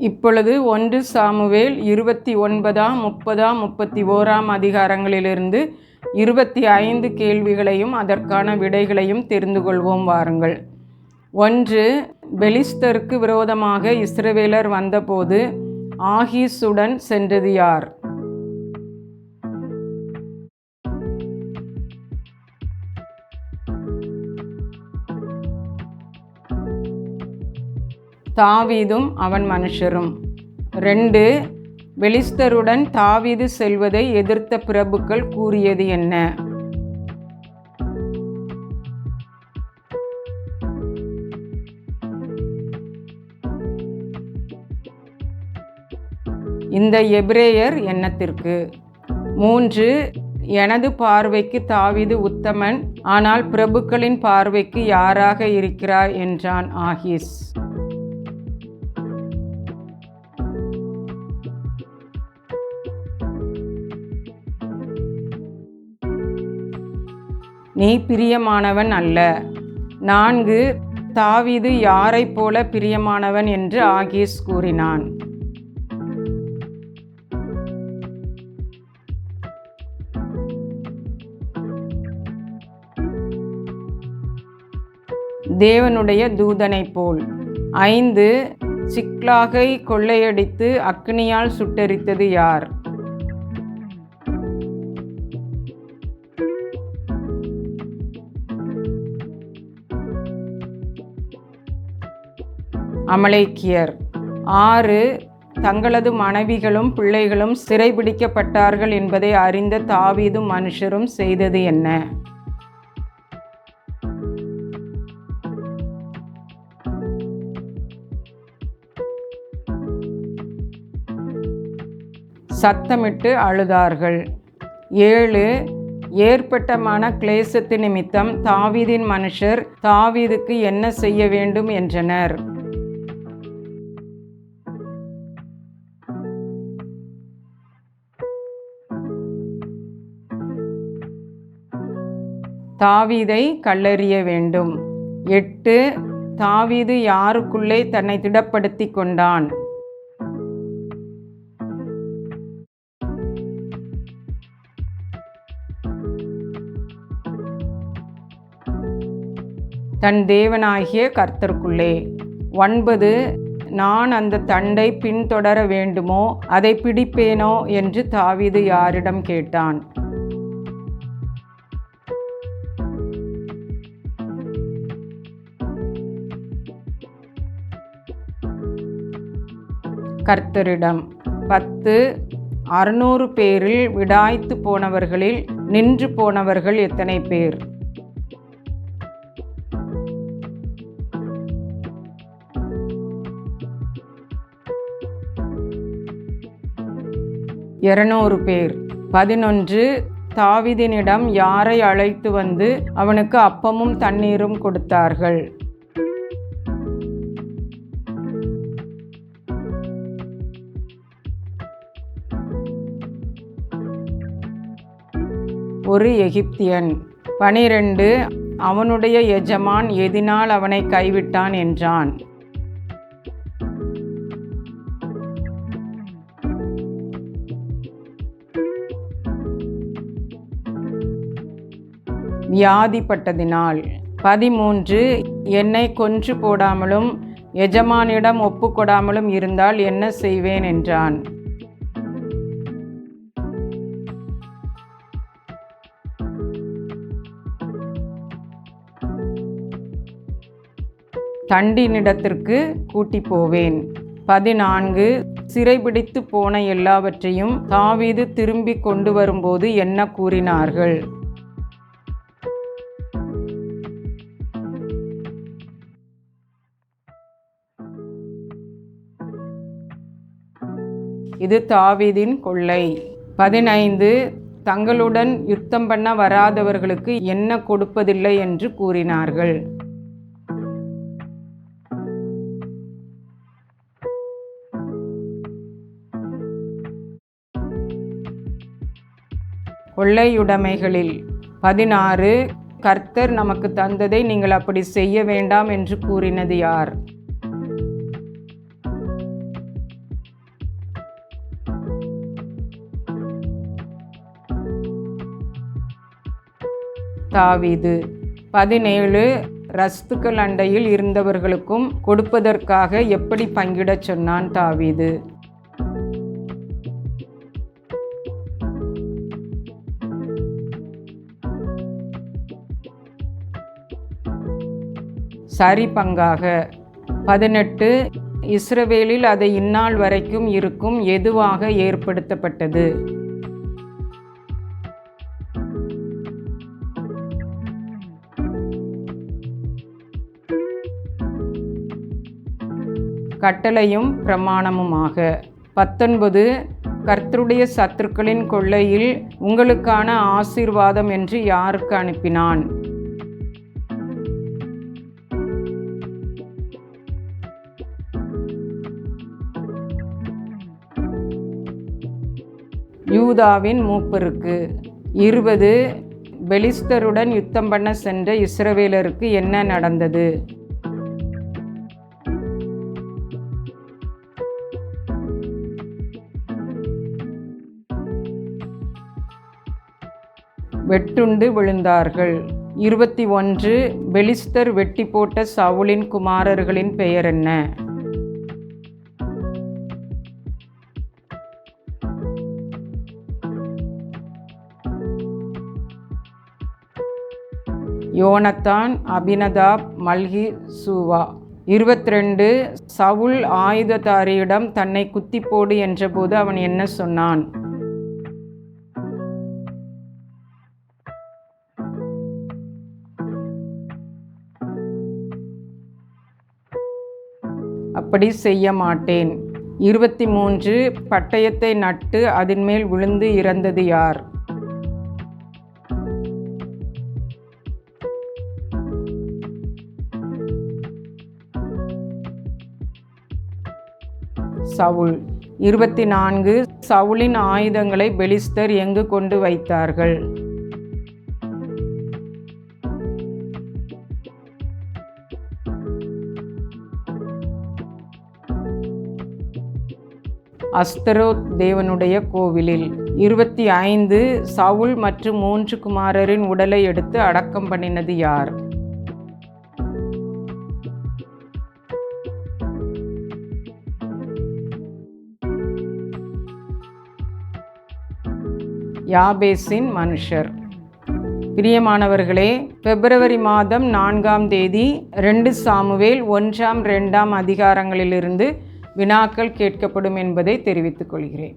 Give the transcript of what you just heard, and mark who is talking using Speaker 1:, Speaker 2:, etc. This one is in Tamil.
Speaker 1: இப்பொழுது ஒன்று சாமுவேல் இருபத்தி ஒன்பதாம் முப்பதாம் முப்பத்தி ஓராம் அதிகாரங்களிலிருந்து இருபத்தி ஐந்து கேள்விகளையும் அதற்கான விடைகளையும் தெரிந்து கொள்வோம் வாருங்கள். ஒன்று பெலிஸ்தருக்கு விரோதமாக இஸ்ரவேலர் வந்தபோது ஆகீஸுடன் சென்றது யார்? தாவீதும் அவன் மனுஷரும். ரெண்டு பெலிஸ்தருடன் தாவீது செல்வதை எதிர்த்த பிரபுக்கள் கூறியது என்ன? இந்த எபிரேயர் எண்ணத்திற்கு மூன்று எனது பார்வைக்கு தாவீது உத்தமன் ஆனால் பிரபுக்களின் பார்வைக்கு யாராக இருக்கிறாய் என்றான் ஆகிஸ். நீ பிரியமானவன் அல்ல. நான்கு தாவீது யாரைப் போல பிரியமானவன் என்று ஆகீஸ் கூறினான். தேவனுடைய தூதனைப் போல். ஐந்து சிக்லாகை கொள்ளையடித்து அக்னியால் சுட்டரித்தது யார்? அமலேக்கியர். ஆறு தங்களது மனைவிகளும் பிள்ளைகளும் சிறைபிடிக்கப்பட்டார்கள் என்பதை அறிந்த தாவீதும் மனுஷரும் செய்தது என்ன? சத்தமிட்டு அழுதார்கள். ஏழு ஏற்பட்ட மன கிளேசத்து நிமித்தம் தாவீதின் மனுஷர் தாவீதுக்கு என்ன செய்ய வேண்டும் என்றனர். தாவீதை கல்லறிய வேண்டும். எட்டு தாவீது யாருக்குள்ளே தன்னை திடப்படுத்தி கொண்டான்? தன் தேவனாகிய கர்த்தருக்குள்ளே. ஒன்பது நான் அந்த தண்டை பின்தொடர வேண்டுமோ அதை பிடிப்பேனோ என்று தாவீது யாரிடம் கேட்டான். கர்த்தரிடம் பத்து அறுநூறு பேரில் விடாய்த்து போனவர்களில் நின்று போனவர்கள் எத்தனை பேர்? இருநூறு பேர். பதினொன்று தாவிதினிடம் யாரை அழைத்து வந்து அவனுக்கு அப்பமும் தண்ணீரும் கொடுத்தார்கள்? ஒரு எகிப்தியன். பனிரெண்டு அவனுடைய எஜமான் எதினால் அவனை கைவிட்டான் என்றான். வியாதிப்பட்டதினால். பதிமூன்று என்னை கொன்று போடாமலும் எஜமானிடம் ஒப்புக்கொடாமலும் இருந்தால் என்ன செய்வேன் என்றான். தண்டினிடத்திற்கு கூட்டி போவேன். பதினான்கு சிறைபிடித்து போன எல்லாவற்றையும் தாவீது திரும்பி கொண்டு வரும்போது என்ன கூறினார்கள்? இது தாவீதின் கொள்ளை. பதினைந்து தங்களுடன் யுத்தம் பண்ண வராதவர்களுக்கு என்ன கொடுப்பதில்லை என்று கூறினார்கள். கொள்ளையுடைமைகளில். பதினாறு கர்த்தர் நமக்கு தந்ததை நீங்கள் அப்படி செய்ய வேண்டாம் என்று கூறினது யார்? தாவிது. பதினேழு ரஸ்துக்கள் அண்டையில் இருந்தவர்களுக்கும் கொடுப்பதற்காக எப்படி பங்கிடச் சொன்னான் தாவீது? சரி பங்காக பதினெட்டு இஸ்ரவேலில் அது இந்நாள் வரைக்கும் இருக்கும் எதுவாக ஏற்படுத்தப்பட்டது? கட்டளையும் பிரமாணமுமாக. பத்தொன்பது கர்த்தருடைய சத்துருக்களின் கொள்ளையில் உங்களுக்கான ஆசீர்வாதம் என்று யாருக்கு அனுப்பினான்? யூதாவின் மூப்பருக்கு இருபது பெலிஸ்தருடன் யுத்தம் பண்ண சென்ற இஸ்ரவேலருக்கு என்ன நடந்தது? வெட்டுண்டு விழுந்தார்கள். இருபத்தி ஒன்று பெலிஸ்தர் வெட்டி போட்ட சவுலின் குமாரர்களின் பெயர் என்ன? யோனத்தான் அபினதாப் மல்கி சூவா இருபத்தி ரெண்டு சவுல் ஆயுததாரியிடம் தன்னை குத்தி போடு என்றபோது அவன் என்ன சொன்னான்? அப்படி செய்ய மாட்டேன். இருபத்தி மூன்று பட்டயத்தை நட்டு அதன் மேல் விழுந்து இறந்தது யார்? சவுல். இருபத்தி நான்கு சவுலின் ஆயுதங்களை பெலிஸ்தர் எங்கு கொண்டு வைத்தார்கள்? அஸ்தரோத் தேவனுடைய கோவிலில். இருபத்தி ஐந்து சவுல் மற்றும் மூன்று குமாரரின் உடலை எடுத்து அடக்கம் பண்ணினது யார்? யாபேஸின் மனுஷர். பிரியமானவர்களே பிப்ரவரி மாதம் நான்காம் தேதி ரெண்டு சாமுவேல் ஒன்றாம் ரெண்டாம் அதிகாரங்களிலிருந்து வினாக்கள் கேட்கப்படும் என்பதை தெரிவித்துக் கொள்கிறேன்.